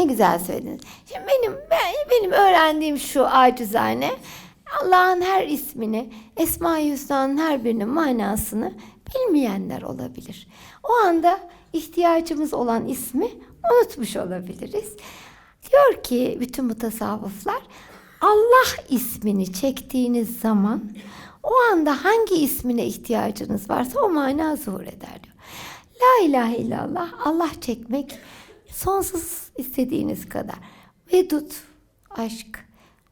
Ne güzel söylediniz. Şimdi benim ben, benim öğrendiğim şu acizane Allah'ın her ismini, Esma-i Hüsna'nın her birinin manasını bilmeyenler olabilir. O anda ihtiyacımız olan ismi unutmuş olabiliriz. Diyor ki bütün mutasavvıflar Allah ismini çektiğiniz zaman o anda hangi ismine ihtiyacınız varsa o mana zuhur eder diyor. La ilahe illallah Allah çekmek sonsuz istediğiniz kadar. Vedud aşk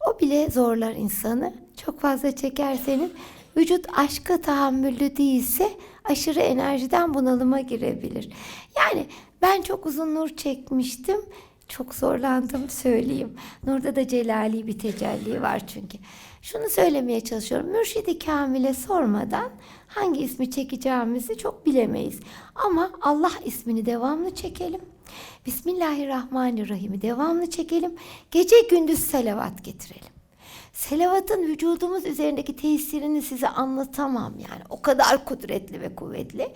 o bile zorlar insanı. Çok fazla çekerseniz vücut aşka tahammüllü değilse aşırı enerjiden bunalıma girebilir. Yani ben çok uzun nur çekmiştim. Çok zorlandım söyleyeyim. Nurda da celali bir tecelli var çünkü. Şunu söylemeye çalışıyorum. Mürşidi Kamil'e sormadan hangi ismi çekeceğimizi çok bilemeyiz. Ama Allah ismini devamlı çekelim. Bismillahirrahmanirrahim'i devamlı çekelim. Gece gündüz selavat getirelim. Selavatın vücudumuz üzerindeki tesirini size anlatamam yani. O kadar kudretli ve kuvvetli.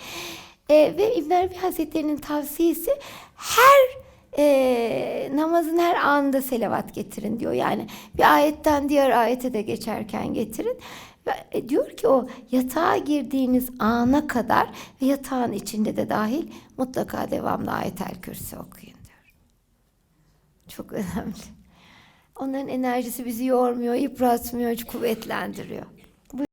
Ee, ve İbn Arabi Hazretleri'nin tavsiyesi her e, namazın her anında selavat getirin diyor. Yani bir ayetten diğer ayete de geçerken getirin. Ve e, diyor ki o yatağa girdiğiniz ana kadar ve yatağın içinde de dahil mutlaka devamlı ayetel kürsü okuyun diyor. Çok önemli. Onların enerjisi bizi yormuyor, yıpratmıyor, kuvvetlendiriyor.